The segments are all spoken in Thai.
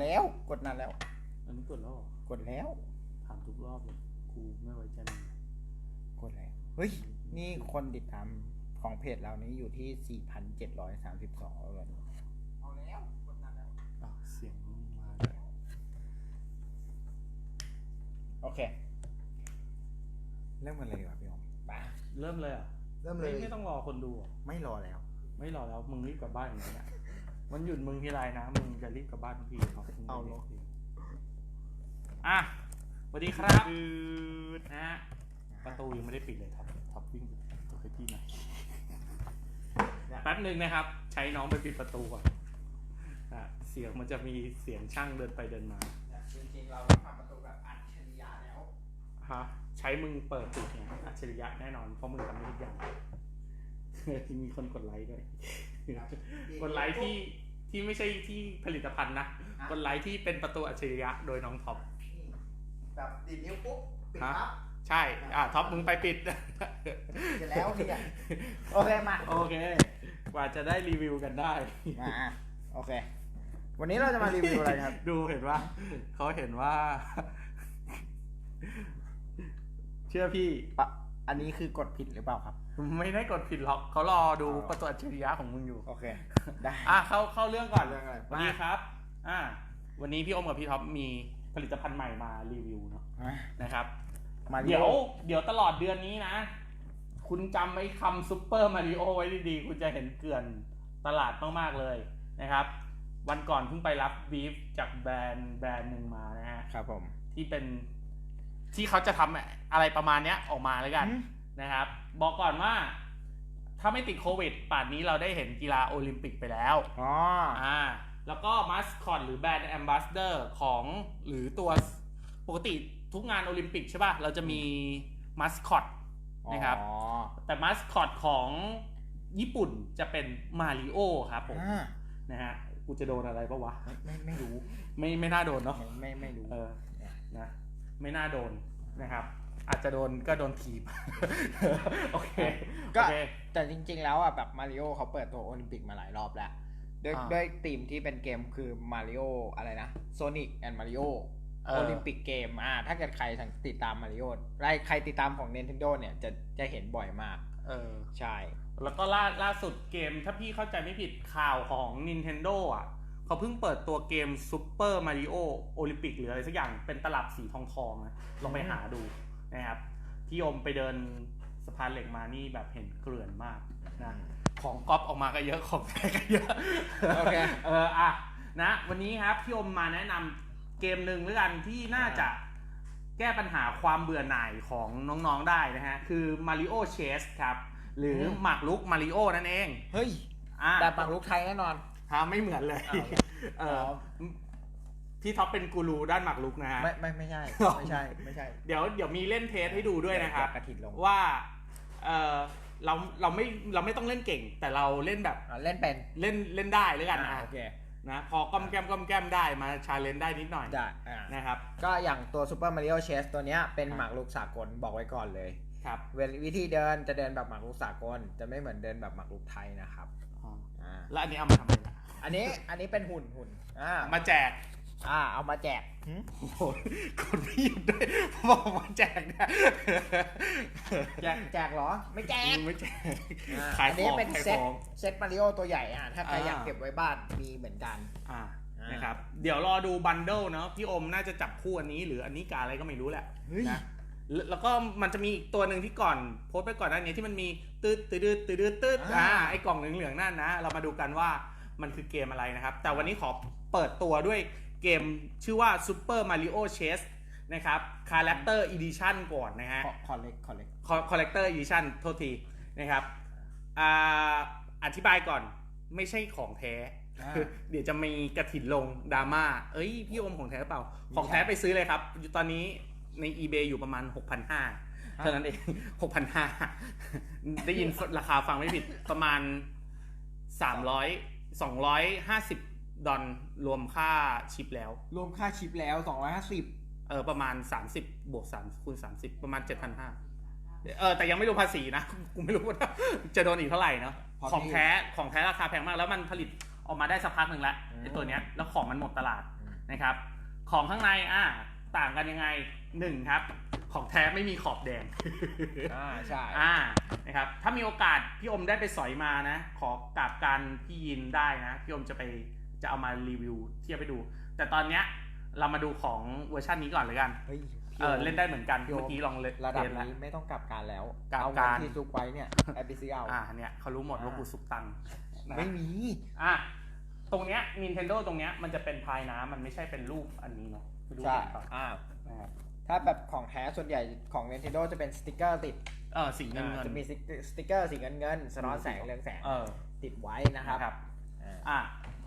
แล้ว กดนานแล้ว อันนี้กดแล้วเหรอกดแล้ว ถามทุกรอบเลยกูไม่ไว้ใจมึงกดแล้ว เฮ้ย นี่คนติดตามของเพจเรานี้อยู่ที่ 4,732แล้ววันนี้เอาแล้ว กดนานแล้วอะเสียงมาเลยโอเค เริ่มกันเลยดีกว่าพี่อมไปเริ่มเลยเหรอะเริ่มเลย ไม่ต้องรอคนดูเหรอไม่รอแล้ว ไม่รอแล้วมึงรีบกลับบ้านอย่างนี้ย มันหยุดมึงทีไรนะ มึงจะรีบกลับบ้านทุกทีครับมึงเอาเหรออะสวัสดีครับนะฮะประตูยังไม่ได้ปิดเลยครับท็อปวิ่งตัวไปที่ไหนแป๊บหนึ่งนะครับ ใช้น้องไปปิดประตูก่อนอะเสียงมันจะมีเสียงช่างเดินไปเดินมาจริงๆเราทำประตูแบบอัจฉริยะแล้ว ฮะใช้มึงเปิดปิดเนี่ยอัจฉริยะแน่นอนเพราะมึงทำได้ทุกอย่าง มีคนกดไลค์ด้วย กดไลค์ที่ ที่ไม่ใช่ที่ผลิตภัณฑ์นะอะกดไลค์ที่เป็นประตูอัจฉริยะโดยน้องท็อปแบบดีดนิ้วปุ๊บปิดฮะปั๊บใช่ อะท็อปมึงไปปิดเสร็จแล้วเนี่ยโอเคมา โอเค กว่าจะได้รีวิวกันได้มาโอเค วันนี้เราจะมารีวิวอะไรครับ ดูเห็นว่า เขาเห็นว่า เชื่อพี่ปะอันนี้คือกดผิดหรือเปล่าครับ ไม่ได้กดผิดหรอกเขารอดูอ๋อประตูอัจฉริยะของมึงอยู่ โอเค ได้ อะเข้าเข้าเรื่องก่อนเรื่องอะไรวันนี้ครับ อ่า วันนี้พี่อมกับพี่ท็อปมีผลิตภัณฑ์ใหม่มารีวิวเนาะอะนะครับมาริเดี๋ยโอวเดี๋ยวตลอดเดือนนี้นะ คุณจำไอ้คำซูเปอร์มาริโอไว้ดีๆ คุณจะเห็นเกลื่อนตลาดมากๆเลยนะครับ วันก่อนเพิ่งไปรับบีฟจากแบรนด์แบรนด์หนึ่งมานะฮะ ครับผม ที่เป็นที่เขาจะทำอะไรประมาณเนี้ยออกมาแล้วกันอืม นะครับ บอกก่อนว่า ถ้าไม่ติดโควิด ป่านนี้เราได้เห็นกีฬาโอลิมปิกไปแล้วอ๋ออ่าแล้วก็มาสคอตหรือแบรนด์แอมบาสเดอร์ของหรือตัวปกติทุกงานโอลิมปิกใช่ป่ะ เราจะมีมาสคอตนะครับอ๋อแต่มาสคอตของญี่ปุ่นจะเป็นมาริโอครับผมอ่านะฮะกูจะโดนอะไรปะวะไม่ไม่ไม่รู้ ไม่ไม่น่าโดนเนาะไม่ไม่ไม่รู้เออนะไม่น่าโดนนะครับ อาจจะโดนก็โดนถีบ โอเคก็โอเค แต่จริง ๆ แล้วอะแบบมาริโอเขาเปิดตัวโอลิมปิกมาหลายรอบแล้ว ด้วยอ่าด้วยธีมที่เป็นเกมคือมาริโออะไรนะโซนิกแอนด์มาริโอเออ โอลิมปิกเกมอ่าถ้าเกิดใครติดตามมาริโอใครใครติดตามของ Nintendo เนี่ยจะจะเห็นบ่อยมาก เออ ใช่ แล้วก็ล่าล่าสุดเกมถ้าพี่เข้าใจไม่ผิดข่าวของ Nintendo อะ เขาเพิ่งเปิดตัวเกม Super Mario Olympic หรืออะไรสักอย่างเป็นตลับสีทองทองๆนะลองไปหาดู นะครับพี่อมไปเดินสะพานเหล็กมานี่แบบเห็นเกลื่อนมากนะของก๊อปออกมาก็เยอะของแท้ก็เยอะโอเคเอออะนะวันนี้ครับพี่อมมาแนะนำเกมหนึ่งแล้วกันที่น่าจะแก้ปัญหาความเบื่อหน่ายของน้องๆได้นะฮะ คือ Mario Chase ครับ หรือมหมากรุกมาริโอนั่นเอง เฮ้ยอะแต่ปักลุกไทยแน่นอนฮะไม่เหมือนเลยอ้าวเออ พี่ท็อปเป็นกูรูด้านหมากรุกนะฮะ ไม่ไม่ไม่ใช่ ไม่ใช่ไม่ใช่เดี๋ยวเดี๋ยวมีเล่นเทสให้ดูด้วยนะครับเดี๋ยวกระถิ่นลงว่าเออเราเราไม่เราไม่ต้องเล่นเก่ง แต่เราเล่นแบบอ่าเล่นเป็นเล่นเล่นได้แล้วกันอ่านะโอเคนะพอก้อมแก้มก้อมแก้มได้มาชาเลนจ์ได้นิดหน่อยได้อ่านะครับ ก็อย่างตัว Super Mario Chess ตัวเนี้ยเป็นครับหมากรุกสากลบอกไว้ก่อนเลยครับเวลวิธีเดินจะเดินแบบหมากรุกสากล จะไม่เหมือนเดินแบบหมากรุกไทยนะครับอ๋ออ่าแล้วอันนี้เอามาทำอะไรล่ะอันนี้อันนี้เป็นหุ่นหุ่นอ่ามาแจก อ่าเอามาแจกหึโอ้โหคนพี่หยุดด้วยบอกมาแจกเนี่ยแจกแจกเหรอ ไม่แจกไม่แจกอ่าขายอันขนี้องเป็นขายเซขตอง เซตมาริโอตัวใหญ่อะถ้าใครอ่า อยากเก็บไว้บ้านมีเหมือนกันอ่าอ่านนะครับ เดี๋ยวรอดูบันเดิลเนาะพี่อมน่าจะจับคู่อันนี้ หรืออันนี้กาอะไรก็ไม่รู้แหละเฮ้ยนะแล้วแล้วก็มันจะมีอีกตัวหนึ่งที่ก่อนโพสต์ไปก่อนหน้านี้ที่มันมีตืดตืดตืดตืดตืดอ่าไอ้กล่องเหลืองๆนั่นนะ เรามาดูกันว่ามันคือเกมอะไรนะครับ แต่วันนี้ขอเปิดตัวด้วย เกมชื่อว่า Super Mario Chess นะครับ Character Edition ก่อนนะฮะขอขอเล็กขอเล็กคอลเลกเตอร์อีดิชั่นโทษทีนะครับอ่าอธิบายก่อนไม่ใช่ของแท้อ่าเดี๋ยวจะมีกระถิ่นลงดราม่า เอ้ย พี่อมของแท้หรือเปล่าไม่ใช่ของแท้ไปซื้อเลยครับ อยู่ตอนนี้ใน eBay อยู่ประมาณ 6,500 เท่านั้นเอง 6,500 ได้ยินราคาฟังไม่ผิดประมาณ 300 250 ดอลรวมค่าชิปแล้ว รวมค่าชิปแล้ว 250 เออประมาณ 30 บวก3คูณ30 ประมาณ 7,500เออแต่ยังไม่รวมภาษีนะ กูไม่รู้ว่าจะโดนอีกเท่าไหร่เนาะพอของพี่แท้ของแท้ราคาแพงมากแล้วมันผลิตออกมาได้สักพักหนึ่งแล้วอืม ไอ้ตัวเนี้ยแล้วของมันหมดตลาดนะครับ ของข้างในอะต่างกันยังไงหนึ่งครับ ของแท้ไม่มีขอบแดง อ่าใช่ อ่านะครับถ้ามีโอกาสพี่อมได้ไปสอยมานะ ขอกราบการพี่ยินได้นะ พี่อมจะไป จะเอามารีวิวเทียบไปดู แต่ตอนเนี้ยเรามาดูของเวอร์ชันนี้ก่อนเลยกันเฮ้ยเออเล่นได้เหมือนกันพี่โอมเมื่อกี้ลองเล่นระดับเล่นแล้วนี้ไม่ต้องกลับการแล้วกลับเอาการเงินที่ซุกไว้เนี่ยไอพีซีเอาอ่าเนี่ยเขารู้หมดว่าอ่ากูซุกตังค์นะไม่มีอะตรงเนี้ย Nintendo ตรงเนี้ยมันจะเป็นพายน้ำมันไม่ใช่เป็นรูปอันนี้เนาะไปดูใช่กันก่อนอ่านะครับถ้าแบบของแท้ส่วนใหญ่ของ Nintendo จะเป็นสติกเกอร์ติดเออสีเงินเงินจะมีสติ๊กเกอร์สีเงินเงินสะท้อนแสงเรืองแสงเออติดไว้นะครับนะครับอ่าอะ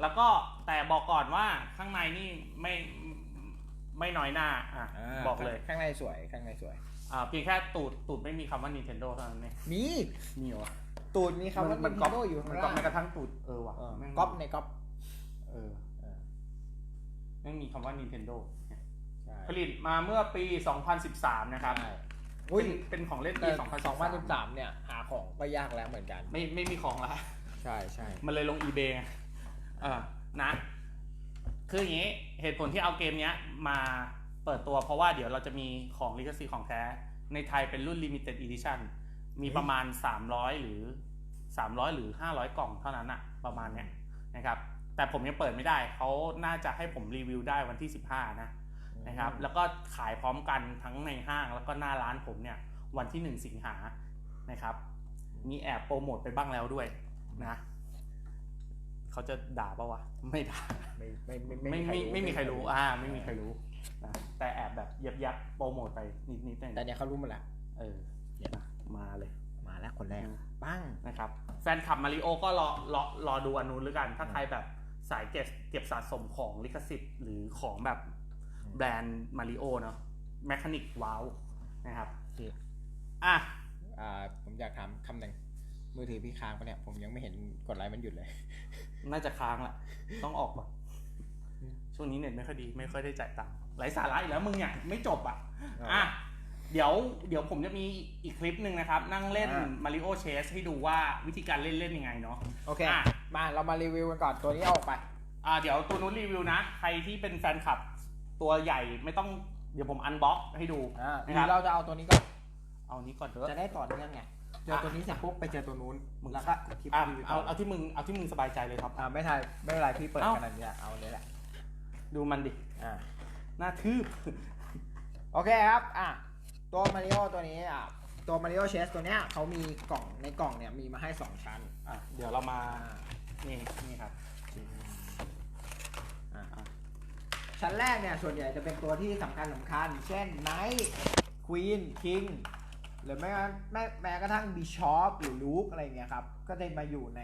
แล้วก็แต่บอกก่อนว่าข้างในนี่ไม่ไม่น้อยหน้าอะาบอกเลยข้างในสวยข้างในสวยอ่าเพียงแค่ตูดตูดไม่มีคำว่า Nintendo เท่านั้นเองมีมีเหรอวะตูดมีคำว่ามันก๊อป Nintendo อยู่ข้ามันงก๊อปล่างแม้กระทั่งตูดเออว่ะเออแม่งก๊อปในก๊อปเออเออไม่มีคำว่า Nintendo เนี่ยใช่ผลิตมาเมื่อปี 2013 นะครับใช่เป็อุ้ยนเป็นของเล่นแต่ปี2013 2013 เนี่ย หาของก็ยากแล้วเหมือนกัน ไม่ไม่มีของละใช่ใช่มันเลยลง eBay ไง เออนะ คืออย่างนี้เหตุผลที่เอาเกมเนี้ยมาเปิดตัวเพราะว่าเดี๋ยวเราจะมีของลิขสิทธิ์ของแท้ ในไทยเป็นรุ่น limited edition มีประมาณ 300 หรือ 300 หรือ 500 กล่องเท่านั้นอะประมาณเนี้ยนะครับแต่ผมยังเปิดไม่ได้ เขาน่าจะให้ผมรีวิวได้วันที่ 15 นะนะครับ แล้วก็ขายพร้อมกันทั้งในห้างแล้วก็หน้าร้านผมเนี่ย วันที่ 1 สิงหานะครับ มีแอบโปรโมทไปบ้างแล้วด้วยนะ เขาจะด่าปะวะไม่ด่าไม่ไม่ไม่ไม่ไม่ไม่มีใครรู้อ่าไม่มีใครรู้นะแต่แอบแบบยับยับโปรโมทไปนิดนิดหน่อยแต่เนี่ยเขารู้หมดแล้วเออเนี่ยนะมาเลยมาแล้วคนแรกปั้งนะครับ แฟนคลับมาริโอก็รอรอรอดูอันนู้นหรือกัน ถ้าใครแบบสายเก็บเก็บสะสมของลิขสิทธิ์หรือของแบบแบรนด์มาริโอเนาะแมคานิกว้าวนะครับโอเคอะอ่าผมอยากถามคำหนึ่งมือถือพี่ค้างปะเนี่ย ผมยังไม่เห็นกดไลค์มันหยุดเลย น่าจะค้างละต้องออกก่อนช่วงนี้เน็ตไม่ค่อยดี ไม่ค่อยได้จ่ายตังค์ไร้สาระอีกแล้วมึงเนี่ยไม่จบอะอะเดี๋ยวเดี๋ยวผมจะมีอีกคลิปหนึ่งนะครับ นั่งเล่นอ่ามาริโอเชสให้ดูว่าวิธีการเล่นเล่นยังไงเนาะโอเคอะมาเรามารีวิวกันก่อนตัวนี้เอาออกไป อ่า เดี๋ยวตัวนู้นรีวิวนะ ใครที่เป็นแฟนคลับ ตัวใหญ่ไม่ต้องเดี๋ยวผมอันบ็อกให้ดูอ่าหนะรืครัอบเราจะเอาตัวนี้ก่อน เอานี้ก่อนเถอะจะได้ต่อเนื่องไง เจอตัวนี้เสร็จปุ๊บไปเจอตัวนู้นมึงแล้วก็คลิปอะรีวิวเอาต่อเอาที่มึงเอาที่มึงสบายใจเลยครับ อ่าไม่ทันไม่เป็นไรพี่เปิดเอ้าขนาดนี้แหละเอาเลยแหละดูมันดิอ่าหน้าทืบ โอเคครับอะตัวมาริโอตัวนี้อะตัวมาริโอเชสตัวเนี้ยเขามีกล่องในกล่องเนี่ยมีมาให้2ชั้นอะเดี๋ยวเรามาอ่านี่นี่ครับอ่าชั้นแรกเนี่ยส่วนใหญ่จะเป็นตัวที่สำคัญสำคัญ เช่นไนท์ควีนคิง หรือแม้กระทั่งแม้แม้กระทั่งบิชอปหรือลูกอะไรเงี้ยครับ ก็จะมาอยู่ใน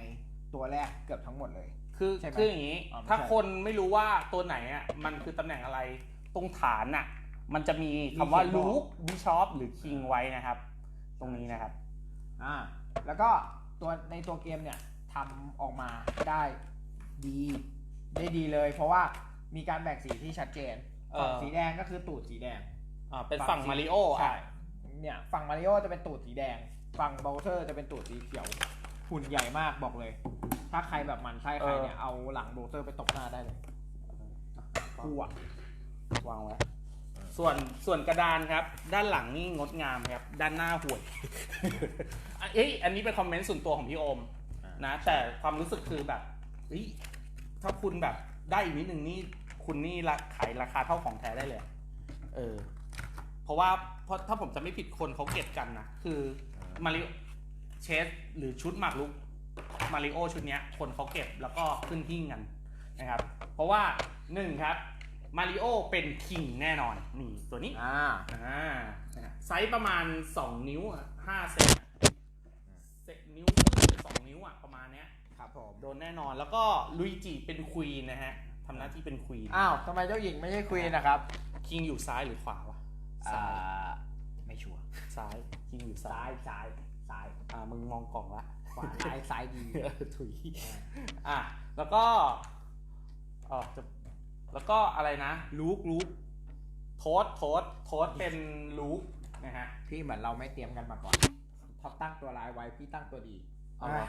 ตัวแรกเกือบทั้งหมดเลย คือใช่ไหมคืออย่างนี้ อ๋อไม่ใช่ ถ้าคนไม่รู้ว่าตัวไหนอะมันคือตำแหน่งอะไรตรงฐานอะ มันจะมีคำว่ามีเขียนบอกลูกบิชอปหรือคิงไว้นะครับ ตรงนี้นะครับ อ่าแล้วก็ตัวในตัวเกมเนี่ยทำออกมาได้ดี ได้ดีเลย เพราะว่ามีการแบ่งสีที่ชัดเจนเออ ฝั่งสีแดงก็คือตูดสีแดง อ่าเป็นฝั่งมาริโอใช่อะ เนี่ยฝั่งมาริโอจะเป็นตูดสีแดง ฝั่งเบลเทอร์จะเป็นตูดสีเขียว หุ่นใหญ่มากบอกเลย ถ้าใครแบบหมันไส้ใครเนี่ยเอาหลังเบลเทอร์ไปตบหน้าได้เลยคู่อะวางไว้ส่วนส่วนกระดานครับ ด้านหลังนี่งดงามครับ ด้านหน้าห่วยอะเอ้ยอันนี้เป็นคอมเมนต์ส่วนตัวของพี่โอมนะ แต่ความรู้สึกคือแบบเฮ้ยถ้าคุณแบบได้อีกนิดนึงนี่คุณนี่ราขายราคาเท่าของแท้ได้เลย เออ เพราะว่าเพราะถ้าผมจะไม่ผิดคนเขาเก็บกันนะ คือมาริเชสหรือชุดหมากรุกมาริโอชุดเนี้ย คนเขาเก็บแล้วก็ขึ้นหิ้งกันนะครับ เพราะว่าหนึ่งครับมาริโอเป็นคิงแน่นอน นี่ตัวนี้อ่าอ่านะฮะไซส์ประมาณ 2 นิ้วอะ5เซนอะเซนนิ้วสองนิ้วอะประมาณเนี้ยครับผมโดนแน่นอนแล้วก็ลุยจิเป็นควีนนะฮะทำหน้าที่เป็นควีนอ้าวทำไมเจ้าหญิงไม่ใช่ควีนนะครับ คิงอยู่ซ้ายหรือขวาวะอ่ ซ้ายาไม่ชัวร์ซ้ายคิงอยู่ซ้าซ้ายยซ้ายซ้ายอ่ามึงมองกล่องละ ขวาซ้ายซ้ายดีเออถุย อะ แล้วก็อ๋อจะแล้วก็อะไรนะ ลูกลูกโทษโทษโทษเป็นลูกนะฮะ พี่เหมือนเราไม่เตรียมกันมาก่อนท็อปตั้งตัวร้ายไว้พี่ตั้งตัวดีเอาเหรอ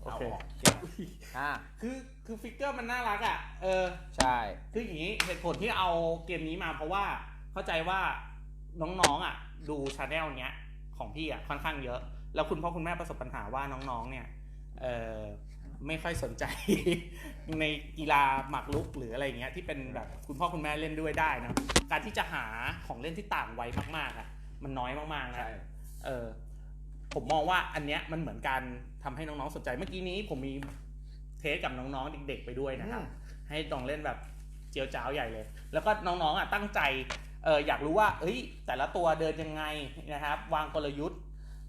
โอเอาเคออกเก็บอ่าคือคือฟิกเกอร์มันน่ารักอะ เออ ใช่ คืออย่างนี้เหตุผลที่เอาเกมนี้มาเพราะว่า เข้าใจว่าน้องๆอะ ดูชาแนลเนี้ยของพี่อะค่อนข้างเยอะ แล้วคุณพ่อคุณแม่ประสบปัญหาว่าน้องๆ เนี่ยเออไม่ค่อยสนใจ ในกีฬาหมากรุกหรืออะไรเงี้ยที่เป็นแบบคุณพ่อคุณแม่เล่นด้วยได้นะการที่จะหาของเล่นที่ต่างวัยมากๆอะมันน้อยมากๆนะใช่เออผมมองว่าอันเนี้ยมันเหมือนการทำให้น้องๆสนใจเมื่อกี้นี้ผมมีเทสกับน้องๆเด็ก ๆ ไปด้วยนะครับอืมให้ลองเล่นแบบเจียวจ้าวใหญ่เลย แล้วก็น้องๆอะตั้งใจเอออยากรู้ว่าเอ้ยแต่ละตัวเดินยังไงนะครับ วางกลยุทธ์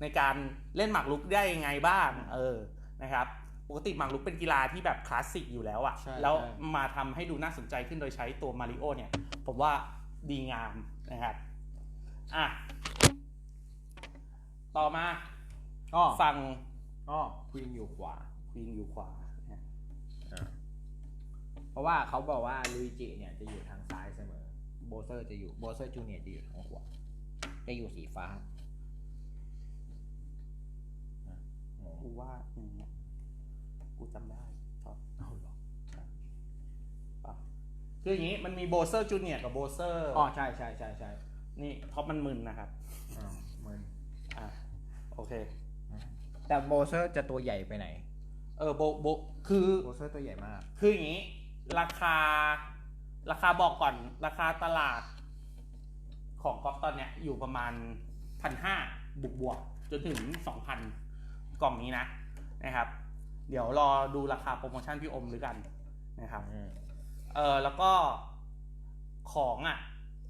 ในการเล่นหมากรุกได้ยังไงบ้างเออนะครับปกติหมากรุกเป็นกีฬาที่แบบคลาสสิกอยู่แล้วอะใช่แล้วใช่มาทำให้ดูน่าสนใจขึ้นโดยใช้ตัวมาริโอเนี่ย ผมว่าดีงามนะครับอะต่อมาก็ฝั่งก็ควีนอยู่ขวาควีนอยู่ขวานะเพราะว่าเขาบอกว่าลุยจิเนี่ยจะอยู่ทางซ้ายเสมอ โบเซอร์จะอยู่โบเซอร์จูเนียร์จะอยู่ทางขวาจะอยู่สีฟ้าอะงงกูว่าอย่างเงี้ยกูจำได้ครับเอาเหรอป่ะคืออย่างนี้มันมีโบเซอร์จูเนียร์กับโบเซอร์อ๋อใช่ใช่ใช่ใช่นี่ท็อปมันมึนนะครับอ่ามันอะโอเค แต่โบเซอร์จะตัวใหญ่ไปไหน เออโบโบคือโบเซอร์ตัวใหญ่มาก คืออย่างนี้ ราคา ราคาบอกก่อนราคาตลาดของก๊อฟตอนเนี้ยอยู่ประมาณพันห้าบวกบวกๆจนถึงสองพันกล่องนี้นะนะครับ เดี๋ยวรอดูราคาโปรโมชั่นพี่อมหรือกันนะครับอืมเออแล้วก็ของอะ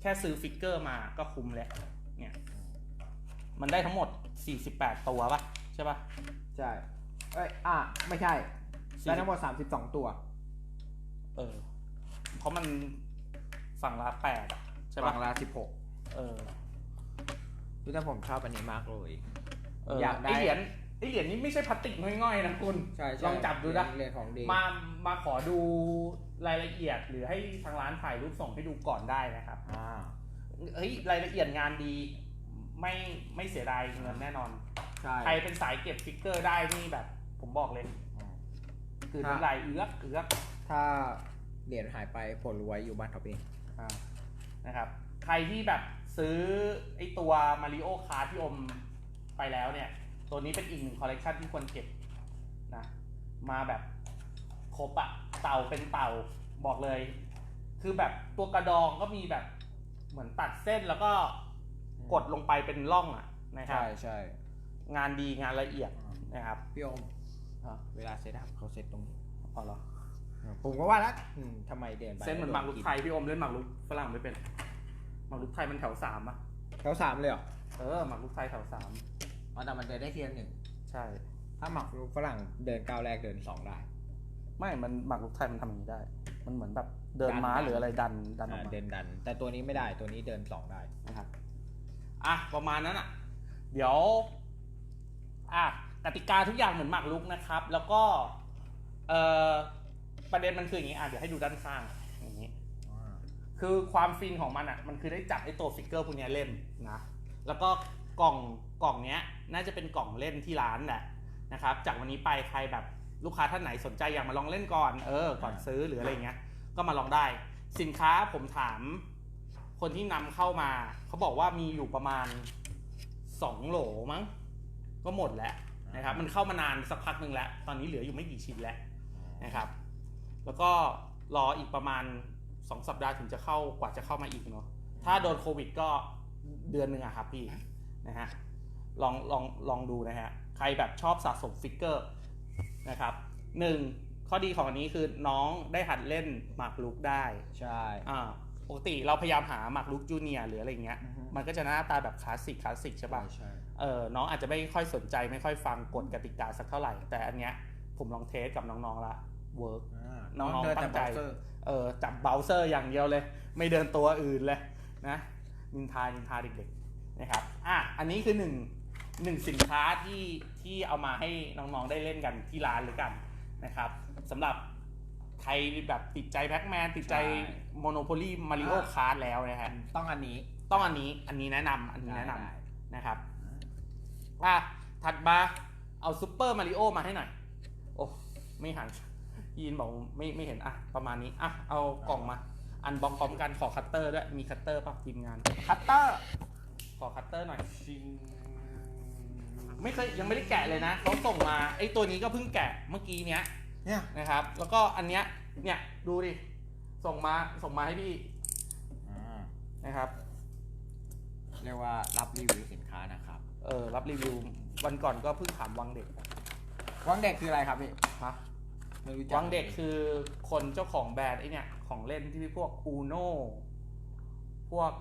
แค่ซื้อฟิกเกอร์มาก็คุ้มแล้วเนี่ย มันได้ทั้งหมด 48 ตัวปะใช่ปะใช่เอ้ยอะ ไม่ใช่ ได้ทั้งหมด 32 ตัว เออ เพราะมันฝั่งละแปดอะใช่ปะฝั่งละ16เออคือถ้าผมชอบอันนี้มากเลย เอออยอากได้ ไอเหรียญไอเหรียญนี้ไม่ใช่พลาสติกง่อยๆนะคุณใช่ใช่ลองจับดูนะเรื่องของดีมา มาขอดูรายละเอียดหรือให้ทางร้านถ่ายรูปส่งให้ดูก่อนได้นะครับ อ่าเฮ้ยรายละเอียดงานดี ไม่ไม่เสียดายเงินแน่นอน ใช่ ใครเป็นสายเก็บฟิกเกอร์ได้นี่แบบ ผมบอกเลยอืมคือครับน้ำลายเอื้อกเอื้อกถ้า เหรียญหายไปผลรวยอยู่บ้านท็อปเองอ่านะครับ ใครที่แบบซื้อไอตัวมาริโอคาร์ที่อมไปแล้วเนี่ย ตัวนี้เป็นอีกหนึ่งคอลเลกชันที่ควรเก็บนะมาแบบครบอะเต่าเป็นเต่าบอกเลย คือแบบตัวกระดองก็มีแบบเหมือนตัดเส้นแล้วก็กดลงไปเป็นร่องอะนะครับใช่ใช่งานดีงานละเอียดนะครับพี่อมอ่าเวลาเซตอัพเขาเซตตรงนี้อ๋อเหรอ ผมก็ว่าแล้วอืมทำไมเดินไปเส้นเหมือนหมากรุกไทยพี่อมเล่นหมากรุกฝรั่งไม่เป็นหมากรุกไทยมันแถวสามอะแถวสามเลยเหรอเออหมากรุกไทยแถวสามอ๋อแต่มันเดินได้เทียนหนึ่งใช่ ถ้าหมักรุกฝรั่งเดินก้าวแรกเดินสองได้ไม่มันหมากรุกไทยมันทำอย่างนี้ได้ มันเหมือนแบบเดินดันม้าดันหรืออะไรดันดันออกอ่ามาเดินดัน แต่ตัวนี้ไม่ได้ตัวนี้เดินสองได้ นะครับอะประมาณนั้นอะ เดี๋ยว อะกติกาทุกอย่างเหมือนหมากรุกนะครับ แล้วก็เอ่อ ประเด็นมันคืออย่างนี้อะเดี๋ยวให้ดูด้านข้างอย่างนี้ คือความฟินของมันอะมันคือได้จับไอ้ตัวฟิกเกอร์พวกเนี้ยเล่นนะแล้วก็กล่องกล่องเนี้ยน่าจะเป็นกล่องเล่นที่ร้านแหละนะครับ จากวันนี้ไปใครแบบลูกค้าท่านไหนสนใจอยากมาลองเล่นก่อนเออก่อนซื้อหรืออะไรเงี้ย ก็มาลองได้ สินค้าผมถาม คนที่นำเข้ามา เขาบอกว่ามีอยู่ประมาณสองโหลมั้งก็หมดแล้วนะครับ มันเข้ามานานสักพักหนึ่งแล้ว ตอนนี้เหลืออยู่ไม่กี่ชิ้นแล้วนะครับ แล้วก็รออีกประมาณ 2 สัปดาห์ถึงจะเข้ากว่าจะเข้ามาอีกเนาะถ้าโดนโควิดก็เดือนหนึ่งอะครับพี่นะฮะลองลองลองดูนะฮะใครแบบชอบสะสมฟิกเกอร์นะครับหนึ่งข้อดีของอันนี้คือน้องได้หัดเล่นหมากรุกได้ใช่อ่าปกติเราพยายามหาหมากรุกจูเนียร์หรืออะไรเงี้ยอือฮึมันก็จะหน้าตาแบบคลาสสิกคลาสสิกใช่ป่ะใช่เออน้องอาจจะไม่ค่อยสนใจไม่ค่อยฟังกฎกติกาสักเท่าไหร่ แต่อันเนี้ยผมลองเทสกับน้องๆละ เวิร์กอ่าน้องๆเดินตั้แต่งใจเบราว์เซอร์เออจับเบราว์เซอร์อย่างเดียวเลย ไม่เดินตัวอื่นเลยนะนินทานินทาเด็กๆนะครับอะอันนี้คือหนึ่งหนึ่งสินค้าที่ที่เอามาให้น้องๆได้เล่นกันที่ร้านหรือกันนะครับสำหรับใครแบบติดใจแพ็กแมนติดใจโมโนโพลีมาริโอคาร์ดแล้วนะฮะต้องอันนี้ต้องอันนี้อันนี้แนะนำอันนี้แนะนำได้นะครับอะถัดมาเอาซูเปอร์มาริโอมาให้หน่อยไม่หัน ยีนบอกไม่ไม่เห็นอะประมาณนี้อะเอากล่องมา อันบองพร้อมกันขอคัตเตอร์ด้วยมีคัตเตอร์ป่ะทีมงานคัตเตอร์ขอคัตเตอร์หน่อย ชิงไม่เคยยังไม่ได้แกะเลยนะเขาส่งมาไอ้ตัวนี้ก็เพิ่งแกะเมื่อกี้เนี้ยเนี่ยนะครับ แล้วก็อันเนี้ยเนี่ยดูดิส่งมาส่งมาให้พี่อ่านะครับ เรียกว่ารับรีวิวสินค้านะครับเออรับรีวิววันก่อนก็เพิ่งถามวังเด็กวังเด็กคืออะไรครับพี่ฮะ ไม่รู้จักวังเด็กคือคนเจ้าของแบรนด์ไอ้เนี่ย ของเล่นที่พวกอูโนพวก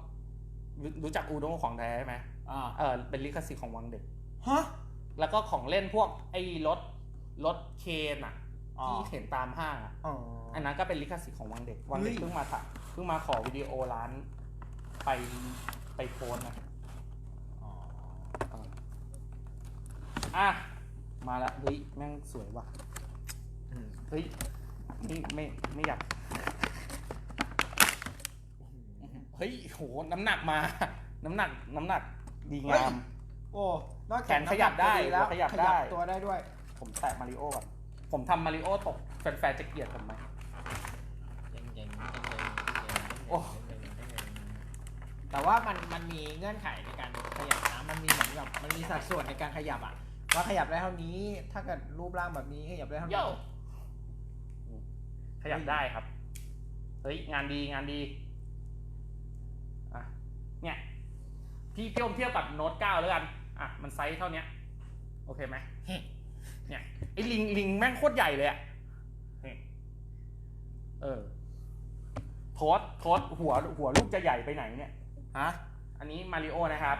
รู้รู้จักอูโนของแท้ไหมอ่าเออเป็นลิขสิทธิ์ของวังเด็กฮะแล้วก็ของเล่นพวกไอ้รถรถเคนอะอ๋อที่เห็นตามห้างอะอ๋ออันนั้นก็เป็นลิขสิทธิ์ของวังเด็กวังเด็กเฮ้ยเพิ่งมาถ่ายเพิ่งมาขอวิดีโอร้านไปไปโพสต์นะอ๋อเอออะ มาละเฮ้ย แม่งสวยว่ะอืม เฮ้ยไม่ไม่ไม่อยากเฮ้ยโหน้ำหนักมา น้ำหนัก น้ำหนักดีงาม โอ้นอกแขจากนขยับได้น้ำหนักจะแล้วขยับได้ตัวได้ด้วย ผมแตะมาริโอก่อนผมทำมาริโอตกแฟนๆจะเกลียดผมไหมโอ้แต่ว่ามันมันมีเงื่อนไขในการขยับนะมันมีเหมือนกับมันมีสัดส่วนในการขยับอะ ว่าขยับได้เท่านี้ ถ้าเกิดรูปร่างแบบนี้ขยับได้เท่าโยนี้ข ยับได้ครับ เฮ้ยงานดีงานดีอะเนี่ยพี่พี่อมเทียบกับโน้ตเก้าแล้วกันอะมันไซส์เท่าเนี้ย โอเคไหมเนี่ยไอ้ลิงลิงแม่งโคตรใหญ่เลยอะเออโทษโทษหัวหัวลูกจะใหญ่ไปไหนเนี่ยฮะอันนี้มาริโอนะครับ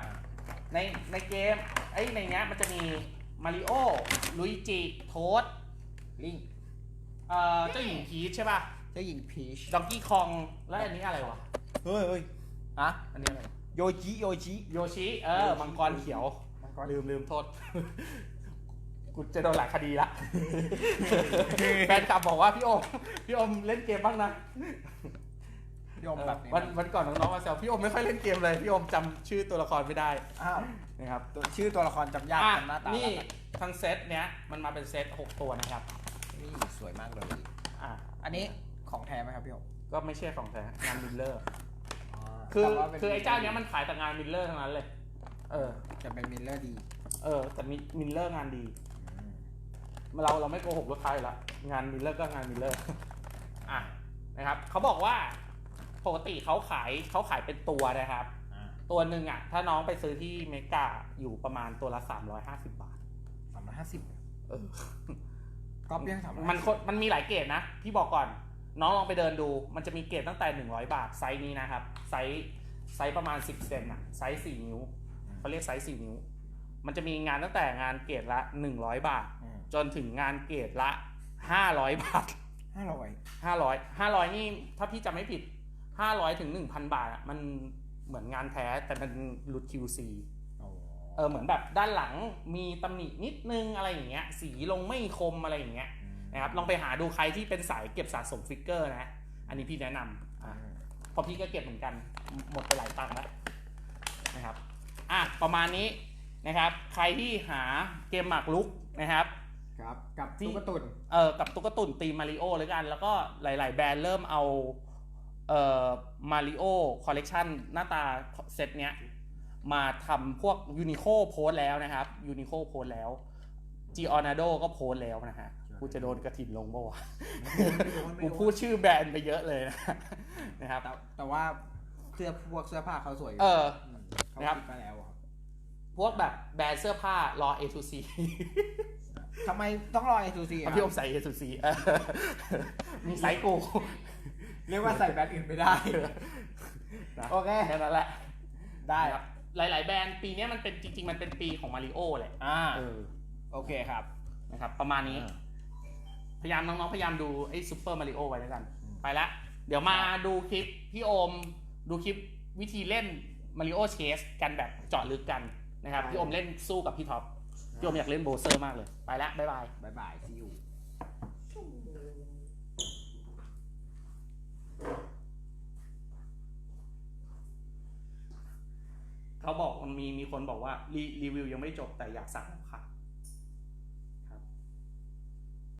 ในในเกมไอ้ในเนี้ยมันจะมีมาริโอลุยจิโทสลิง เอ่อเจ้าหญิงพีชใช่ป่ะเจ้าหญิงพีชดองกี้คองแล้วอันนี้อะไรวะเฮ้ยเฮ้ยฮะอันนี้อะไรโยจิโยจิ โยชิเออมังกรเขียว มังกรลืมลืมโทษ กูจะโดนหลายคดีละ แฟนคลับบอกว่าพี่โอมพี่โอมเล่นเกมบ้างนะโยมแบบนี้วันวันก่อนน้องๆมาแซวพี่โอมไม่ค่อยเล่นเกมเลย พี่โอมจำชื่อตัวละครไม่ได้อ้าวนะครับตัวชื่อตัวละครจำยากอะจำหน้าตานี่แล้วกันทั้งเซตเนี้ยมันมาเป็นเซตหกตัวนะครับ นี่สวยมากเลย อะอันนี้ของแท้ไหมครับพี่โอก็ไม่ใช่ของแท้งานมิลเลอร์อ๋อคือแต่ว่าป็นคือไอ้เจ้าเนี้ยมันขายแต่งานมิลเลอร์ทั้งนั้นเลย เออ จะเป็นมิลเลอร์ดีเออ แต่มิมิลเลอร์งานดีเราเราไม่โกหกลูกค้าอยู่แล้วงานมิลเลอร์ก็งานมิลเลอร์ อะนะครับเขาบอกว่าปกติเขาขายเขาขายเป็นตัวนะครับ อ่าตัวหนึ่งอะ ถ้าน้องไปซื้อที่เมกาอยู่ประมาณตัวละ 350 บาท สามร้อยห้าสิบเออ ก๊อปยังสามร้อยมันคนมันมีหลายเกรดนะพี่บอกก่อน น้องลองไปเดินดู มันจะมีเกรดตั้งแต่ 100 บาทไซส์นี้นะครับ ไซส์ไซส์ประมาณ 10เซนอะไซส์4นิ้วเขาเรียกไซส์4นิ้ว มันจะมีงานตั้งแต่งานเกรดละ 100 บาทจนถึงงานเกรดละ 500 บาท ห้าร้อย500 500 นี่ถ้าพี่จำไม่ผิด 500 ถึง 1,000 บาทอะมันเหมือนงานแท้แต่มันหลุด QC เออเหมือนแบบด้านหลังมีตำหนินิดนึงอะไรอย่างเงี้ยสีลงไม่คมอะไรอย่างเงี้ยนะครับลองไปหาดูใครที่เป็นสายเก็บสะสมฟิกเกอร์นะ อันนี้พี่แนะนำอะเพราะพี่ก็เก็บเหมือนกันหมดไปหลายตังค์แล้วนะครับอะประมาณนี้นะครับใครที่หาเกมหมากรุกนะครับครับกับที่ตุ๊กตุนเอ่อกับตุ๊กตุนตีมาริโอเลยกัน แล้วก็หลาย ๆ แบรนด์เริ่มเอาเอ่อมาริโอคอลเลกชันหน้าตาเซตเนี้ย มาทำพวกยูนิโคโพสแล้วนะครับยูนิโคโพสแล้วจีออนาโดก็โพสแล้วนะฮะกูจะโดนกระถิ่นลงบ่าวะกูพูดชื่อแบรนด์ไปเยอะเลยนะนะครับ แต่แต่ว่าเสื้อพวกเสื้อผ้าเขาสวยยู่เออมเขานะครับคิดมาแล้วอะพวกแบบแบรนด์เสื้อผ้ารอ A to C ทำไมต้องรอไอซูซีพี่อมใส่ A to C เออมีไซส์กู เรียกว่าใส่แบรนด์อื่นไม่ได้นะโอเคแค่นั้นแหละ ได้นะครับ หลาย ๆ แบรนด์ปีเนี้ยมันเป็นจริง ๆ มันเป็นปีของมาริโอแหละอ่าเออโอเคครับนะครับ ประมาณนี้ พยายามน้องๆพยายามดูไอ้ซูเปอร์มาริโอไว้แล้วกันอืมไปละเดี๋ยวมาดูคลิปพี่โอม ดูคลิปวิธีเล่นมาริโอเชสกันแบบเจาะลึกกันนะครับ พี่โอมเล่นสู้กับพี่ท็อปพี่โอมอยากเล่นโบว์เซอร์มากเลย ไปละบ๊ายบายบายบายซีอู เขาบอกมันมีมีคนบอกว่ารีรีวิวยังไม่จบแต่อยากสั่งแล้วค่ะ